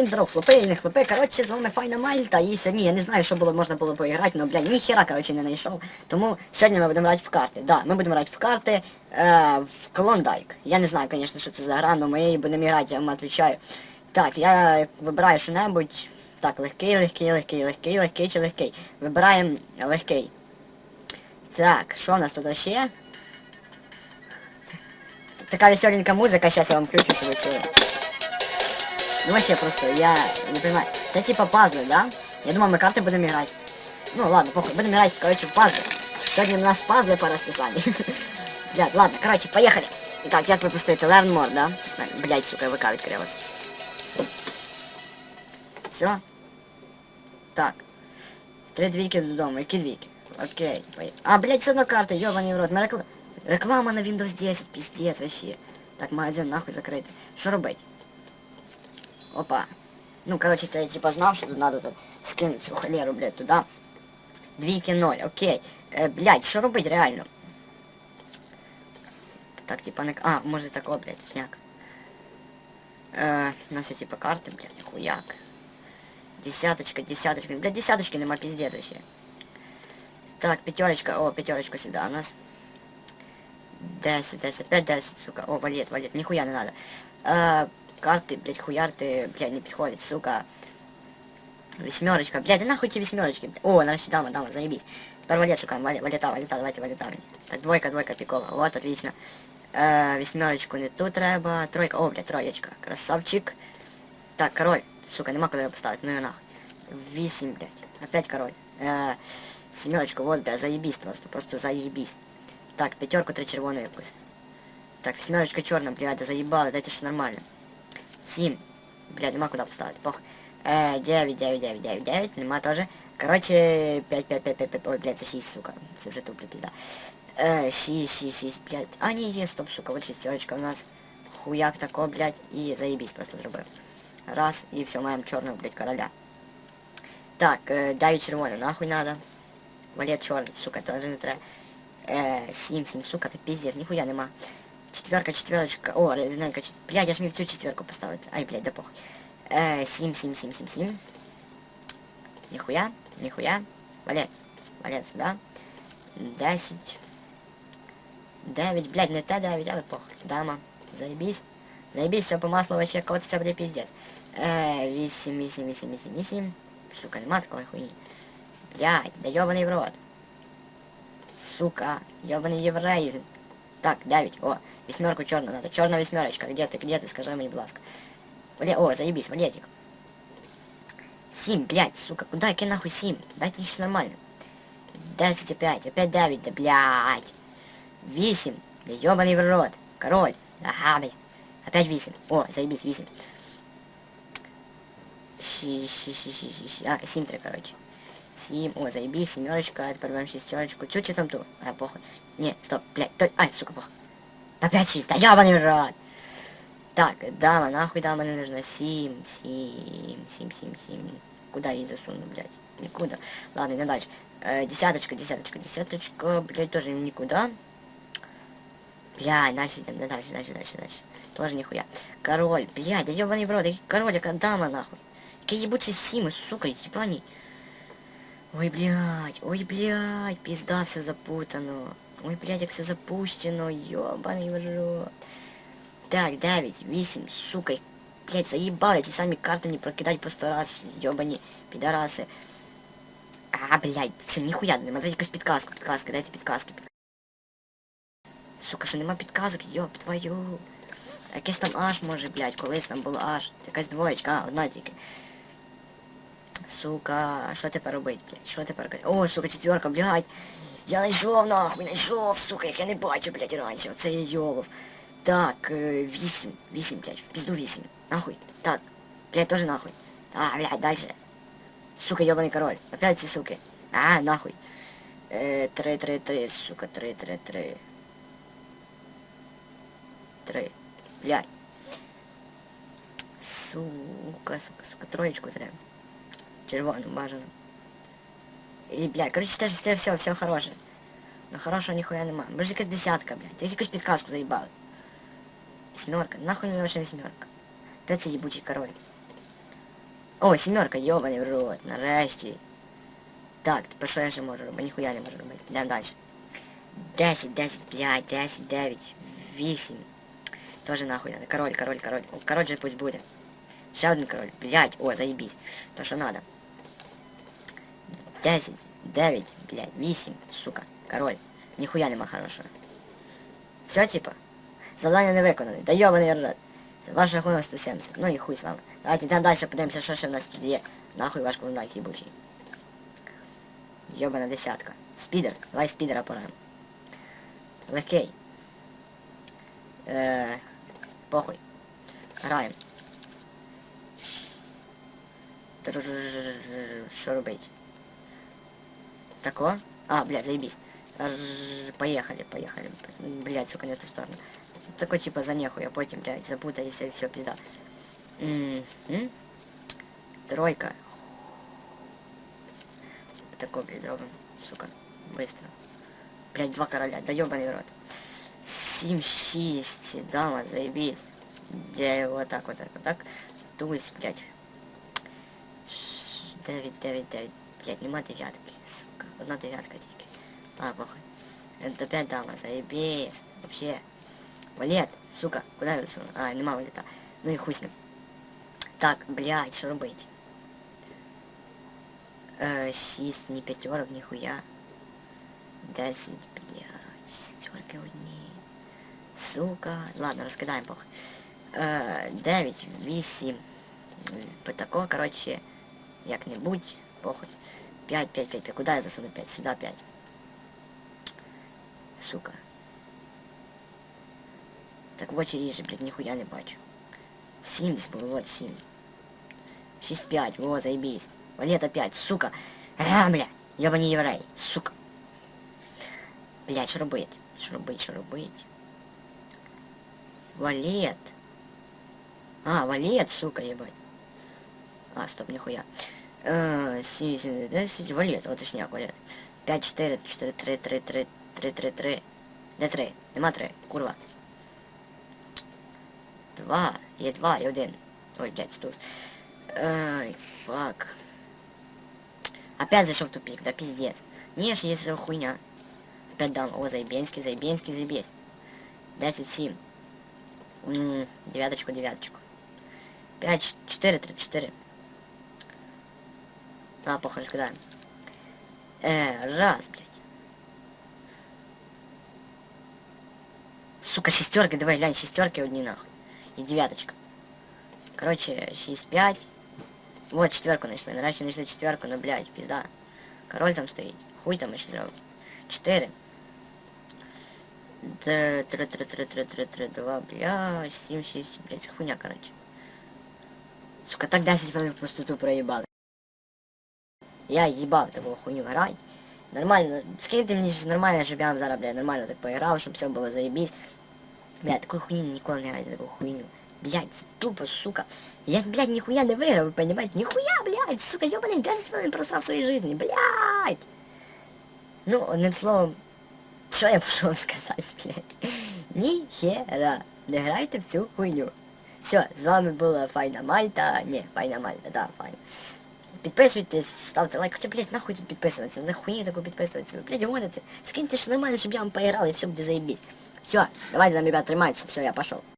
Всім здоров, хлопи і не хлопи. Коротше, з вами Файна Мальта. І сьогодні я не знаю, що було можна було поіграти, але, блядь, ніхера, коротше, не знайшов. Тому сьогодні ми будемо грати в карти. Да, ми будемо грати в карти е, в Клондайк. Я не знаю, звісно, що це за гра, але ми її будемо грати, я вам відповідаю. Так, я вибираю що-небудь. Так, легкий, легкий, легкий, легкий, легкий чи легкий. Вибираємо легкий. Так, що в нас тут ще? Така веселенька музика, зараз я вам включу, щоб ви чули. Ну вообще просто, я не понимаю. Это типа пазлы, да? Я думал, мы карты будем играть. Ну ладно, похуй, будем играть, короче, в пазлы. Сегодня у нас пазлы по расписанию. Блядь, ладно, короче, поехали. Так, як ви пустите? Learn more, да? Так, Блядь, сука, ВК відкрилась. Все? Так. Три двійки додому. Які двійки? Окей, поехали. А, блядь, все одно карти, йобаний в рот. Ми рекла... Реклама на Windows 10, пиздец, вообще. Так, магазин нахуй закритий. Що робить? Опа. Ну, короче, я типа знал, что тут надо тут скинуть цю холеру, блядь, туда. Двійки ноль, окей. Е, блядь, що робить реально? Так, типа не... А, може такого, блядь, точняк. Е, у нас є типа карти, блядь, ніхуяк. Десяточка, десяточка. Блядь, десяточки нема пиздец вообще. Так, пятерочка, о, пятерочка сюда у нас. 10, 10, 5, 10, сука. О, валет, валет, нихуя не надо. Э, карты, блядь, хуярты, блядь, не подходит, сука. Восьмерочка, блядь, да нахуй эти восьмерочки, блядь. О, нарешті дама, дама, заебись. Теперь валет шукаем, валет, валета, валета, давайте валета мне. Так, двойка, двойка, пикова, вот, отлично. Э, восьмерочку не тут треба, тройка, о, блядь, троечка, красавчик. Так, король, сука, нема куди його поставити, ну його нахуй. Вісім, блядь, опять король. Э, семерочку, вот, блядь, заебись просто, просто заебись. Так, пятерку, три червону якусь. Так, восьмерочка чорна, блядь, да заебало, дайте що нормально. 7. Блядь, нема куда поставить. Пох. Э, 9, 9, 9, 9, 9. Нема тоже. Короче, 5, 5, 5, 5, 5. Ой, блядь, це 6, сука. Це вже тупо пизда. Э, 6, 6, 6, 5. А, не, є, стоп, сука, вот шестерочка у нас. Хуяк тако, блядь, і заебись просто зробив. Раз, і все, маємо чорного, блядь, короля. Так, э, 9 червоний, нахуй надо. Валет чорний, сука, тоже не треба. Э, 7, 7, сука, пиздец, ніхуя нема. Четверка, четверочка. О, резинка, чет... Блядь, я ж міг цю четверку поставити. Ай, блядь, да похуй. Э, 7, 7, 7, 7, 7. Нихуя, нихуя. Валет, валет сюда. 10. 9, блядь, не те 9, але похуй. Дама, заебись. Заебись, все по маслу вообще, кого-то це буде пиздец. Э, 8, 8, 8, 8, 8. Сука, нема такої хуйні. Блядь, да ёбаний в рот. Сука, ёбаный еврей. Так, 9. О, восьмерку черную надо. Черная восьмерочка. Где ты, где ты, скажи мне, ласка. Вале... О, заебись, валетик. Сим, блядь, сука, куда яке нахуй сим? Дайте еще нормально. 10 опять, опять 9, да блядь. 8, да ебаный в рот. Король, ага, блядь. Опять 8. О, заебись, 8. Ши, ши, ши, ши, ши. А, 7 3, короче. 7, о, заебись, семерочка, теперь берем шестерочку. Чё, что там тут? А, похуй. Не, стоп, блядь, то... Ай, сука, похуй. Опять 6, да ебаный в рот. Так, дама, нахуй дама не нужна. 7, 7, 7, 7, 7. Куда я засуну, блядь? Никуда. Ладно, идем дальше. Э, десяточка, десяточка, десяточка, блядь, тоже никуда. Блядь, дальше идем, да, дальше, дальше, дальше, дальше. Тоже нихуя. Король, блядь, да ебаный в рот, король, яка дама, нахуй. Какие ебучие симы, сука, ебани. Ой, блядь, ой, блядь, пизда, все запутано. Ой, блядь, як все запущено, ёбаный в рот. Так, 9, 8, сука, блядь, заебали, эти сами карты не прокидать по сто раз, ёбані пидорасы. А, блядь, все, нихуя, нема, давайте якусь підказку, підказки, дайте підказки, підказки. Сука, що нема підказок, ёб твою. Якесь там аж може, блядь, колись там було аж. Якась двоєчка, а, одна тільки. Сука, а що тепер робить, блядь? Що тепер робити? О, сука, четверка, блядь. Я знайшов нахуй, знайшов, сука, як я не бачу, блядь, раніше. Оце я йолов. Так, э, 8, 8, блядь, в пизду 8. Нахуй. Так, блядь, тоже нахуй. А, блядь, дальше. Сука, ебаный король. Опять эти суки. А, нахуй. Э, 3, 3, 3, сука, 3, 3, 3. 3. Блядь. Сука, сука, сука, троечку треба. червоним бажано. І, блядь, коротше, теж все, все, все хороше. Ну хорошого ніхуя нема. Бо ж якась десятка, блядь. Якусь підказку заїбали. Семерка, нахуй мне вообще восьмерка. пять це король. О, семерка, ебаный в рот, нарешті. Так, типа, тепер що я же можу робити? нихуя не можу робити. Йдемо дальше, десять, десять, 5, десять, девять, 8. Тоже нахуй надо. Король, король, король. Король же пусть будет. Ще один король. Блять, о, заебись. То, что надо. 10, 9, блядь, 8, сука. Король. Нихуя нема хорошого. Все, типа? Задание не виконане. Да йобаний ржет. Ваша рахунок 170. Ну і хуй з вами. Давайте йдемо дальше подивимося, що ще в нас тут є. Нахуй ваш клондак їбучий. Йобана десятка. Спидер, Давай спидера пораем. Легкий. Эээ... похуй. Граємо. Що рубить? Тако. А, блядь, заебись. Поехали, поехали. Блядь, сука, не ту сторону. Тут такой типа за нехуй, а потім, блядь, запутались и все, пизда. М -м -м. Тройка. Такой, блядь, зробим. Сука. Быстро. Блядь, два короля. Да ёбаный в рот. 7-6. Дама, заебись. Я вот так вот так так. Туз, блядь. 9, 9, 9. Блядь, нема девятки. Одна дев'ятка тільки. А, похуй. Это опять дама, заебись. Вообще. Валет, сука, куда я рисую? А, нема валета. Ну и хуй с ним. Так, блядь, що робить? Е, 6, не п'ятерок, ніхуя. 10, блядь, шестерки одні. Сука. Ладно, розкидаємо похуй. Е, 9, 8. Такого, короче, як-небудь, похуй. 5, 5, 5, 5. Куда я засуну 5? Сюда 5. Сука. Так в очі ріже, блядь, ніхуя не бачу. 7 десь було, вот 7. 6, 5, во, заебись. Валет опять, сука. А, блядь, ёбаний єврей, сука. Блядь, що робить? Що робить, що робить? Валет. А, валет, сука, ебать. А, стоп, нихуя. Э, 7, 10, валет, вот точняк, валет. 5, 4, 4, 3, 3, 3, 3, 3, 3. Де 3? Нема 3, курва. 2, є 2, і 1. Ой, блядь, стус. Ай, фак. Опять зашел в тупик, да пиздец. Не, ж есть хуйня. Опять дам. О, заебенский, заебенский, заебись. 10, 7. М, девяточку, девяточку. 5, 4, 3, 4. Да, похуй, раскидаем. Э, раз, блядь. Сука, шестерки, давай, глянь, шестерки одни нахуй. И девяточка. Короче, 6, 5. Вот четверку нашли. Нарешті нашли четверку, ну блядь, пизда. Король там стоїть. Хуй там ще зробив. 4. 3, 3, 3, 3, 3, 3, 3, 2, блядь, 7, 6, блядь, хуйня, короче. Сука, так 10 хвилин в пустоту проїбали. Я їбав таку хуйню грати. Нормально, скиньте мені щось нормальне, щоб я вам зараз, нормально так поіграв, щоб все було заєбісь. Блядь, такую хуйню ніколи не грайте, таку хуйню. Блядь, тупо, сука. Я, блядь, ніхуя не виграв, ви понимаете? Ніхуя, блядь, сука, ёбаний 10 хвилин в своїй житті, блядь. Ну, одним словом, що я можу вам сказати, блядь? Ніхера, не грайте в цю хуйню. Все, з вами була Файна Мальта. Ні, Файна Мальта, да, файна. Підписуйтесь, ставте лайк, хоча, блядь, нахуй тут підписуватися, на хуйню таку підписуватися. Ви, блядь, гоните. Скиньте ж нормально, щоб я вам поіграв і все буде заебись. Все, давайте, ребят, тримайтеся, все, я пошел.